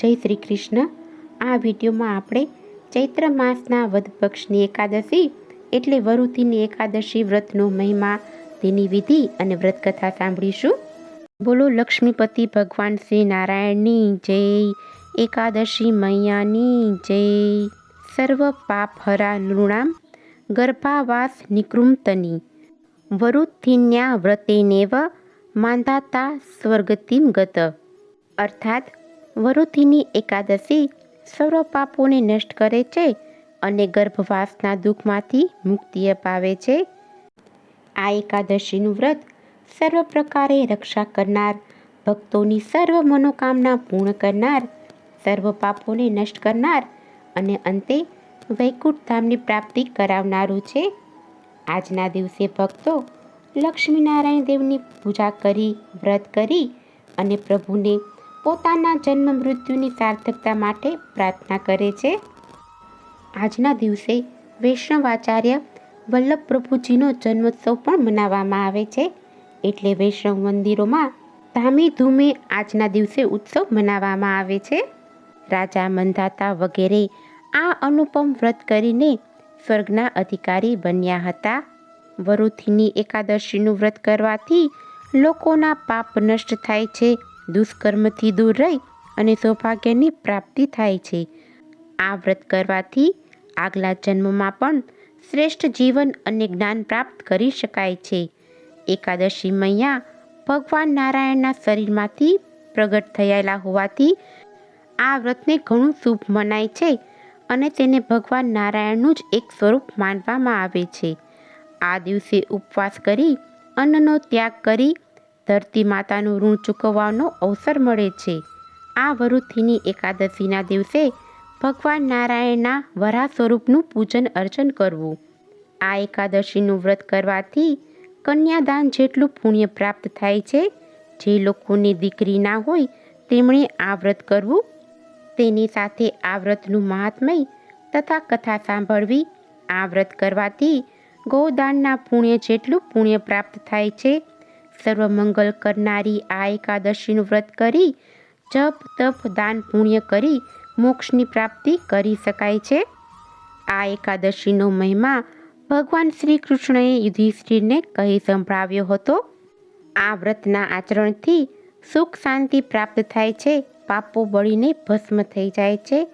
જય શ્રી કૃષ્ણ. આ વિડીયોમાં આપણે ચૈત્ર માસના વધ પક્ષની એકાદશી એટલે વરુતિની એકાદશી, વ્રતનો મહિમા, તેની વિધિ અને વ્રતકથા સાંભળીશું. બોલો લક્ષ્મીપતિ ભગવાન શ્રી નારાયણની જય. એકાદશી મૈયાની જય. સર્વ પાપ હરા નૃણામ, ગર્ભાવાસ નિકૃમતની. વરુથિન્યા વ્રતેનેવ માંધાતા સ્વર્ગતિમ ગત. અર્થાત વરુથિની એકાદશી સર્વ પાપોને નષ્ટ કરે છે અને ગર્ભવાસના દુઃખમાંથી મુક્તિ અપાવે છે. આ એકાદશીનું વ્રત સર્વ પ્રકારે રક્ષા કરનાર, ભક્તોની સર્વ મનોકામના પૂર્ણ કરનાર, સર્વ પાપોને નષ્ટ કરનાર અને અંતે વૈકુંઠ ધામની પ્રાપ્તિ કરાવનારું છે. આજના દિવસે ભક્તો લક્ષ્મીનારાયણ દેવની પૂજા કરી, વ્રત કરી અને પ્રભુને પોતાના જન્મ મૃત્યુની સાર્થકતા માટે પ્રાર્થના કરે છે. આજના દિવસે વૈષ્ણવાચાર્ય વલ્લભ પ્રભુજીનો જન્મોત્સવ પણ મનાવવામાં આવે છે. એટલે વૈષ્ણવ મંદિરોમાં ધામી ધૂમે આજના દિવસે ઉત્સવ મનાવવામાં આવે છે. રાજા મંધાતા વગેરે આ અનુપમ વ્રત કરીને સ્વર્ગના અધિકારી બન્યા હતા. વરુથીની એકાદશીનું વ્રત કરવાથી લોકોના પાપ નષ્ટ થાય છે. દુષ્કર્મથી દૂર રહી અને સૌભાગ્યની પ્રાપ્તિ થાય છે. આ વ્રત કરવાથી આગલા જન્મમાં પણ શ્રેષ્ઠ જીવન અને જ્ઞાન પ્રાપ્ત કરી શકાય છે. એકાદશી મૈયા ભગવાન નારાયણના શરીરમાંથી પ્રગટ થયેલા હોવાથી આ વ્રતને ઘણું શુભ મનાય છે અને તેને ભગવાન નારાયણનું જ એક સ્વરૂપ માનવામાં આવે છે. આ દિવસે ઉપવાસ કરી અન્નનો ત્યાગ કરી ધરતી માતાનું ઋણ ચૂકવવાનો અવસર મળે છે. આ વરુથીની એકાદશીના દિવસે ભગવાન નારાયણના વરા સ્વરૂપનું પૂજન અર્ચન કરવું. આ એકાદશીનું વ્રત કરવાથી કન્યાદાન જેટલું પુણ્ય પ્રાપ્ત થાય છે, જે લોકોની દીકરી ના હોય તેમણે આ વ્રત કરવું. તેની સાથે આ વ્રતનું મહાત્મય તથા કથા સાંભળવી, આ વ્રત કરવાથી ગૌદાનના પુણ્ય જેટલું પુણ્ય પ્રાપ્ત થાય છે. સર્વમંગલ કરનારી આ એકાદશીનું વ્રત કરી, જપ, તપ, દાન, પુણ્ય કરી મોક્ષની પ્રાપ્તિ કરી શકાય છે. આ એકાદશીનો મહિમા ભગવાન શ્રી કૃષ્ણએ યુધિષ્ઠિરને કહી સંભળાવ્યો હતો. આ વ્રતના આચરણથી સુખ શાંતિ પ્રાપ્ત થાય છે, પાપો બળીને ભસ્મ થઈ જાય છે.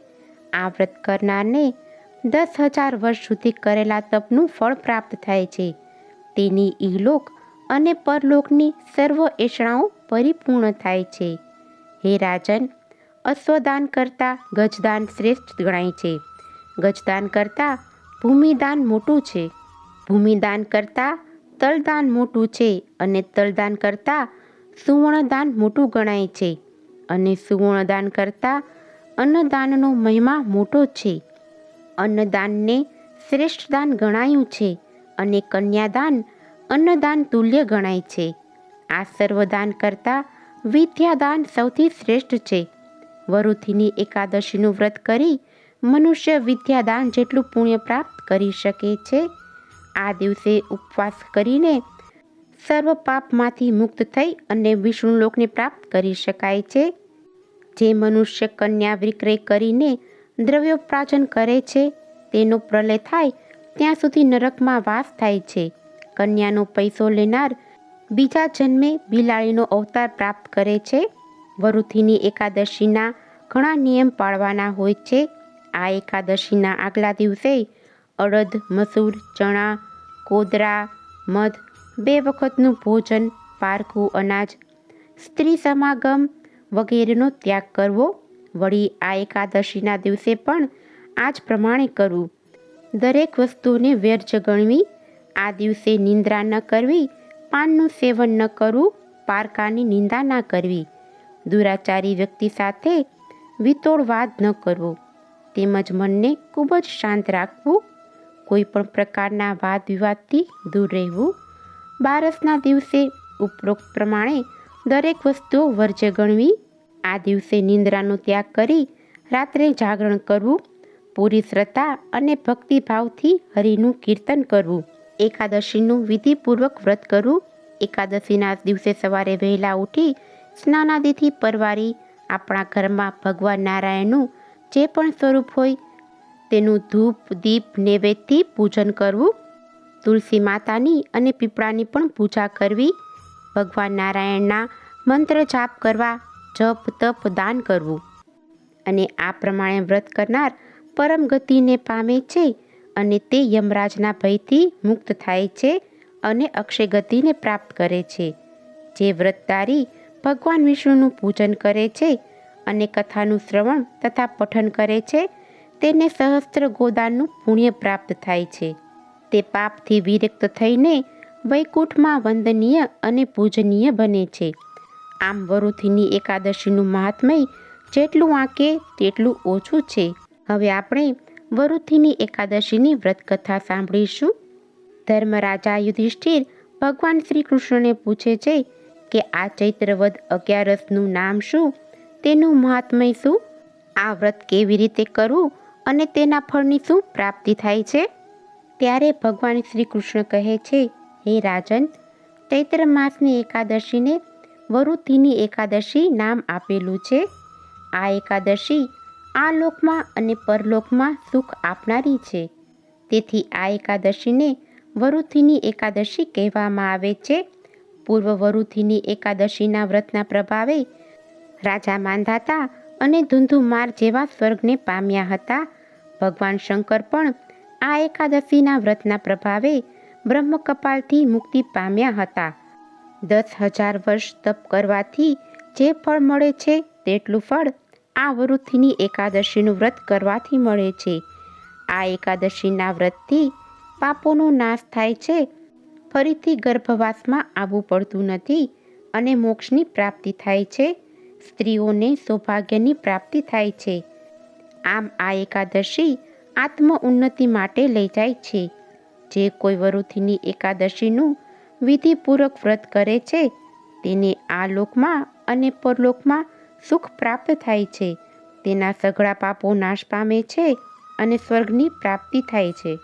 આ વ્રત કરનારને દસ હજાર વર્ષ સુધી કરેલા તપનું ફળ પ્રાપ્ત થાય છે. તેની ઇહલોક અને પરલોકની સર્વ એષણાઓ પરિપૂર્ણ થાય છે. હે રાજન, અશ્વદાન કરતાં ગજદાન શ્રેષ્ઠ ગણાય છે. ગજદાન કરતાં ભૂમિદાન મોટું છે. ભૂમિદાન કરતાં તલદાન મોટું છે અને તલદાન કરતાં સુવર્ણદાન મોટું ગણાય છે. અને સુવર્ણદાન કરતાં અન્નદાનનો મહિમા મોટો છે. અન્નદાનને શ્રેષ્ઠ દાન ગણાયું છે અને કન્યાદાન અન્નદાન તુલ્ય ગણાય છે. આ સર્વદાન કરતાં વિદ્યાદાન સૌથી શ્રેષ્ઠ છે. વરુથીની એકાદશીનું વ્રત કરી મનુષ્ય વિદ્યાદાન જેટલું પુણ્ય પ્રાપ્ત કરી શકે છે, આ દિવસે ઉપવાસ કરીને સર્વ પાપમાંથી મુક્ત થઈ અને વિષ્ણુલોકને પ્રાપ્ત કરી શકાય છે. જે મનુષ્ય કન્યા વિક્રય કરીને દ્રવ્યોપાર્જન કરે છે, તેનો પ્રલય થાય ત્યાં સુધી નરકમાં વાસ થાય છે. કન્યાનો પૈસો લેનાર બીજા જન્મે બિલાડીનો અવતાર પ્રાપ્ત કરે છે. વરુથીની એકાદશીના ઘણા નિયમ પાળવાના હોય છે. આ એકાદશીના આગલા દિવસે અડદ, મસૂર, ચણા, કોદરા, મધ બે વખતનું ભોજન, પારખું અનાજ, સ્ત્રી સમાગમ વગેરેનો ત્યાગ કરવો. વળી આ એકાદશીના દિવસે પણ આ જ પ્રમાણે કરવું. દરેક વસ્તુને વ્યર્થ ગણવી આ દિવસે નિંદ્રા ન કરવી, પાનનું સેવન ન કરવું, પારકાની નિંદા ના કરવી. દુરાચારી વ્યક્તિ સાથે વિતોળ વાદ ન કરવો. તેમજ મનને ખૂબ જ શાંત રાખવું. કોઈ પણ પ્રકારના વાદ વિવાદથી દૂર રહેવું. બારસના દિવસે ઉપરોક્ત પ્રમાણે દરેક વસ્તુઓ વર્જ્ય ગણવી. આ દિવસે નિંદ્રાનો ત્યાગ કરી રાત્રે જાગરણ કરવું. પૂરી શ્રદ્ધા અને ભક્તિભાવથી હરિનું કીર્તન કરવું. એકાદશીનું વિધિપૂર્વક વ્રત કરવું એકાદશીના દિવસે સવારે વહેલા ઉઠી સ્નાનાદિથી પરવારી આપણા ઘરમાં ભગવાન નારાયણનું જે પણ સ્વરૂપ હોય તેનું ધૂપ, દીપ, નૈવેદ્યથી પૂજન કરવું. તુલસી માતાની અને પીપળાની પણ પૂજા કરવી. ભગવાન નારાયણના મંત્ર જાપ કરવા જપ, તપ, દાન કરવું. અને આ પ્રમાણે વ્રત કરનાર પરમ ગતિને પામે છે અને તે યમરાજના ભયથી મુક્ત થાય છે અને અક્ષય ગતિને પ્રાપ્ત કરે છે. જે વ્રતધારી ભગવાન વિષ્ણુનું પૂજન કરે છે અને કથાનું શ્રવણ તથા પઠન કરે છે, તેને સહસ્ત્ર ગોદાનનું પુણ્ય પ્રાપ્ત થાય છે. તે પાપથી વિરક્ત થઈને વૈકુંઠમાં વંદનીય અને પૂજનીય બને છે. આમ વરુથીની એકાદશીનું મહાત્મય જેટલું આંકે તેટલું ઓછું છે. હવે આપણે વરુથીની એકાદશીની વ્રતકથા સાંભળીશું. ધર્મરાજા યુધિષ્ઠિર ભગવાન શ્રી કૃષ્ણને પૂછે છે કે આ ચૈત્રવદ અગિયારસનું નામ શું? તેનું મહાત્મય શું? આ વ્રત કેવી રીતે કરવું અને તેના ફળની શું પ્રાપ્તિ થાય છે? ત્યારે ભગવાન શ્રી કૃષ્ણ કહે છે, હે રાજન, ચૈત્ર માસની એકાદશીને વરુથીની એકાદશી નામ આપેલું છે. આ એકાદશી આ લોકમાં અને પરલોકમાં સુખ આપનારી છે. તેથી આ એકાદશીને વરુથીની એકાદશી કહેવામાં આવે છે. પૂર્વ વરુથીની એકાદશીના વ્રતના પ્રભાવે રાજા માંધાતા અને ધુંધુમાર જેવા સ્વર્ગને પામ્યા હતા. ભગવાન શંકર પણ આ એકાદશીના વ્રતના પ્રભાવે બ્રહ્મકપાલથી મુક્તિ પામ્યા હતા. દસ હજાર વર્ષ તપ કરવાથી જે ફળ મળે છે, તેટલું ફળ આ વૃદ્ધિની એકાદશીનું વ્રત કરવાથી મળે છે. આ એકાદશીના વ્રતથી પાપોનો નાશ થાય છે. ફરીથી ગર્ભવાસમાં આવવું પડતું નથી અને મોક્ષની પ્રાપ્તિ થાય છે. સ્ત્રીઓને સૌભાગ્યની પ્રાપ્તિ થાય છે. આમ આ એકાદશી આત્મ ઉન્નતિ માટે લઈ જાય છે. જે કોઈ વરુથીની એકાદશીનું વિધિપૂર્વક વ્રત કરે છે, તેને આ લોકમાં અને પરલોકમાં સુખ પ્રાપ્ત થાય છે. તેના સઘળા પાપો નાશ પામે છે અને સ્વર્ગની પ્રાપ્તિ થાય છે.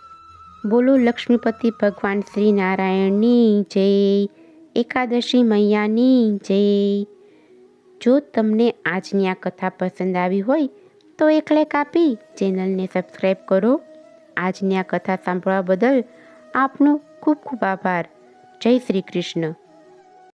બોલો લક્ષ્મીપતિ ભગવાન શ્રી નારાયણની જય, એકાદશી મૈયાની જય. જો તમને આજની આ કથા પસંદ આવી હોય તો એક લાઈક આપી ચેનલને સબસ્ક્રાઈબ કરો. આજની આ કથા સાંભળવા બદલ આપનો ખૂબ ખૂબ આભાર. જય શ્રી કૃષ્ણ.